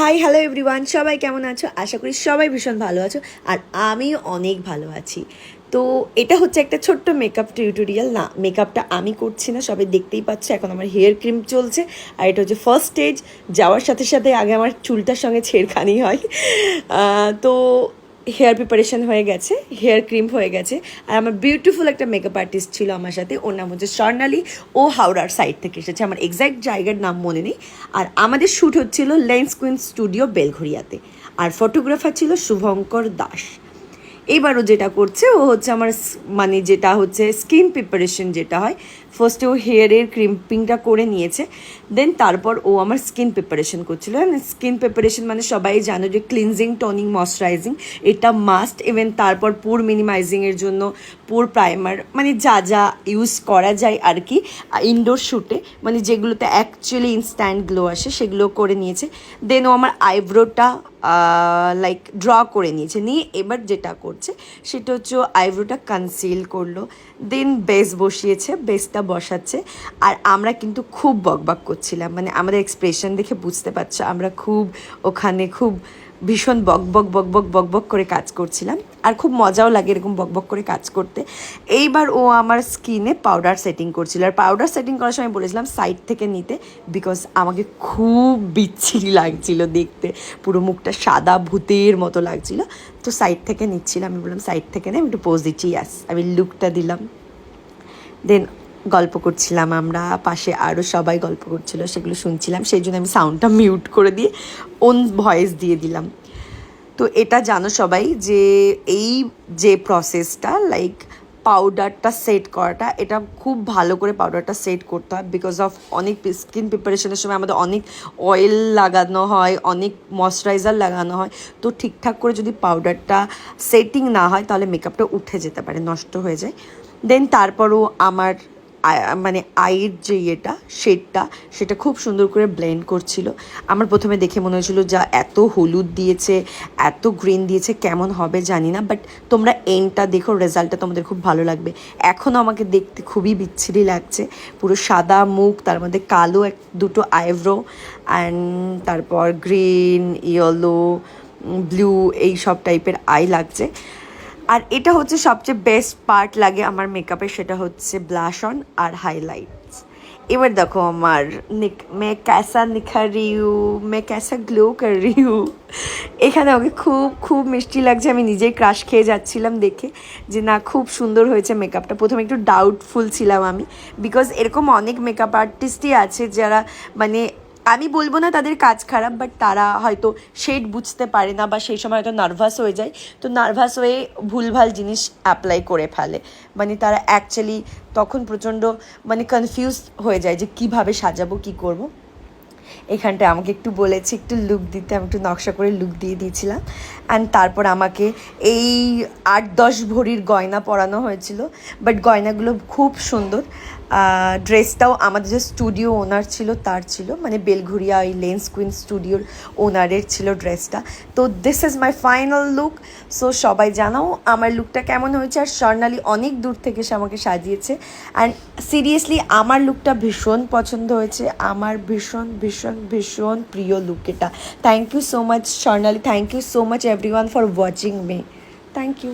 Hi hello everyone সবাই কেমন আছো? আশা করি সবাই ভীষণ ভালো আছো আর আমি অনেক ভালো আছি। তো এটা হচ্ছে একটা ছোট্ট মেকআপ টিউটোরিয়াল না মেকআপটা আমি করছি না, সবাই দেখতেই পাচ্ছে। এখন আমার হেয়ার ক্রিম চলছে আর এটা হচ্ছে ফার্স্ট স্টেজ যাওয়ার সাথে সাথে আগে আমার চুলটার সঙ্গে ছেড়খানি হয়। তো হেয়ার প্রিপারেশন হয়ে গেছে, হেয়ার ক্রিম হয়ে গেছে। আর আমার বিউটিফুল একটা মেকআপ আর্টিস্ট ছিল আমার সাথে, ওর নাম হচ্ছে স্বর্ণালী। ও হাওড়ার সাইড থেকে এসেছে, আমার এক্স্যাক্ট জায়গার নাম মনে নেই। আর আমাদের শ্যুট হচ্ছিল লেন্স কুইন স্টুডিও বেলঘরিয়াতে আর ফটোগ্রাফার ছিল শুভঙ্কর দাস। এবারও যেটা করছে, ও হচ্ছে আমার মানে যেটা হচ্ছে স্কিন প্রিপারেশন যেটা হয় ফার্স্টে ও হেয়ারের ক্রিম্পিংটা করে নিয়েছে দেন তারপর ও আমার স্কিন প্রিপারেশন করছিল। স্কিন প্রিপারেশন মানে সবাই জানো যে ক্লিনজিং টোনিং ময়শ্চারাইজিং এটা মাস্ট ইভেন তারপর পুর মিনিমাইজিংয়ের জন্য পুর প্রাইমার মানে যা যা ইউজ করা যায় আর কি ইনডোর শ্যুটে মানে যেগুলোতে অ্যাকচুয়ালি ইনস্ট্যান্ট গ্লো আসে সেগুলো করে নিয়েছে। দেন ও আমার আইব্রোটা লাইক ড্র করে নিয়েছে। নিয়ে এবার যেটা করছে সেটা হচ্ছে আইব্রোটা কনসিল করল। দেন বেস বসিয়েছে বেসটা বসাচ্ছে। আর আমরা কিন্তু খুব বকবক করছিলাম। মানে আমাদের এক্সপ্রেশন দেখে বুঝতে পারছ, আমরা খুব ওখানে খুব ভীষণ বক বক বক বক বক বক করে কাজ করছিলাম। আর খুব মজাও লাগে এরকম বক বক করে কাজ করতে। এইবার ও আমার স্কিনে পাউডার সেটিং করছিল। আর পাউডার সেটিং করার সময় বলেছিলাম সাইড থেকে নিতে। বিকজ আমাকে খুব বিচ্ছিরি লাগছিল দেখতে। পুরো মুখটা সাদা ভূতের মতো লাগছিল। তো সাইড থেকে নিচ্ছিলাম আমি বললাম সাইড থেকে নে। আমি একটু পোজ দিচ্ছি। ইয়াস আমি লুকটা দিলাম। দেন গল্প করছিলাম আমরা, পাশে আরও সবাই গল্প করছিল, সেগুলো শুনছিলাম, সেই জন্য আমি সাউন্ডটা মিউট করে দিয়ে ওন ভয়েস দিয়ে দিলাম। তো এটা জানো সবাই যে এই যে প্রসেসটা লাইক পাউডারটা সেট করাটা, এটা খুব ভালো করে পাউডারটা সেট করতে হয় বিকজ অফ অনেক স্কিন প্রিপারেশনের সময় আমাদের অনেক অয়েল লাগানো হয়, অনেক ময়শ্চারাইজার লাগানো হয়। তো ঠিকঠাক করে যদি পাউডারটা সেটিং না হয়, তাহলে মেকআপটা উঠে যেতে পারে, নষ্ট হয়ে যায়। দেন তারপরও আমার মানে আয়ের যে ইয়েটা, শেডটা, সেটা খুব সুন্দর করে ব্লেন্ড করছিল। আমার প্রথমে দেখে মনে হয়েছিল যা এত হলুদ দিয়েছে, এত গ্রিন দিয়েছে, কেমন হবে জানি না বাট তোমরা এন্ডটা দেখো রেজাল্টটা তোমাদের খুব ভালো লাগবে। এখনও আমাকে দেখতে খুবই বিচ্ছিরি লাগছে। পুরো সাদা মুখ, তার মধ্যে কালো এক, দুটো আইব্রো অ্যান্ড তারপর গ্রিন ইয়েলো ব্লু এই সব টাইপের আই লাগছে। আর এটা হচ্ছে সবচেয়ে বেস্ট পার্ট লাগে আমার মেকআপের সেটা হচ্ছে ব্লাশ অন আর হাইলাইটস এবার দেখো আমার নিক, মে ক্যাসা নিখা রিউ মে ক্যাসা গ্লো কর রিউ এখানে ওকে খুব খুব মিষ্টি লাগছে, আমি নিজেই ক্রাশ খেয়ে যাচ্ছিলাম দেখে যে না, খুব সুন্দর হয়েছে মেকআপটা প্রথমে একটু ডাউটফুল ছিলাম আমি বিকজ এরকম অনেক মেকআপ আর্টিস্টই আছে যারা মানে আমি বলব না তাদের কাজ খারাপ বাট তারা হয়তো শেড বুঝতে পারে না বা সেই সময় হয়তো নার্ভাস হয়ে যায় তো নার্ভাস হয়ে ভুলভাল জিনিস অ্যাপ্লাই করে ফেলে মানে তারা অ্যাকচুয়ালি তখন প্রচণ্ড মানে কনফিউজ হয়ে যায় যে কীভাবে সাজাবো, কি করব। এখানটায় আমাকে একটু বলেছে, একটু লুক দিতে, আমি একটু নকশা করে লুক দিয়ে দিয়েছিলাম। অ্যান্ড তারপর আমাকে এই আট দশ ভরির গয়না পরানো হয়েছিল বাট গয়নাগুলো খুব সুন্দর। ড্রেসটাও আমাদের যে স্টুডিও ওনার ছিল, তার ছিল। মানে বেলঘুরিয়া ওই লেন্স কুইন স্টুডিওর ওনারের ছিল ড্রেসটা তো this is my final look so সবাই জানাও আমার লুকটা কেমন হয়েছে। আর স্বর্ণালী অনেক দূর থেকে সে আমাকে সাজিয়েছে। অ্যান্ড সিরিয়াসলি আমার লুকটা ভীষণ পছন্দ হয়েছে। আমার ভীষণ ভীষণ ভীষণ ভীষণ প্রিয় লুক এটা thank you so much Swarnali thank you so much everyone for watching me thank you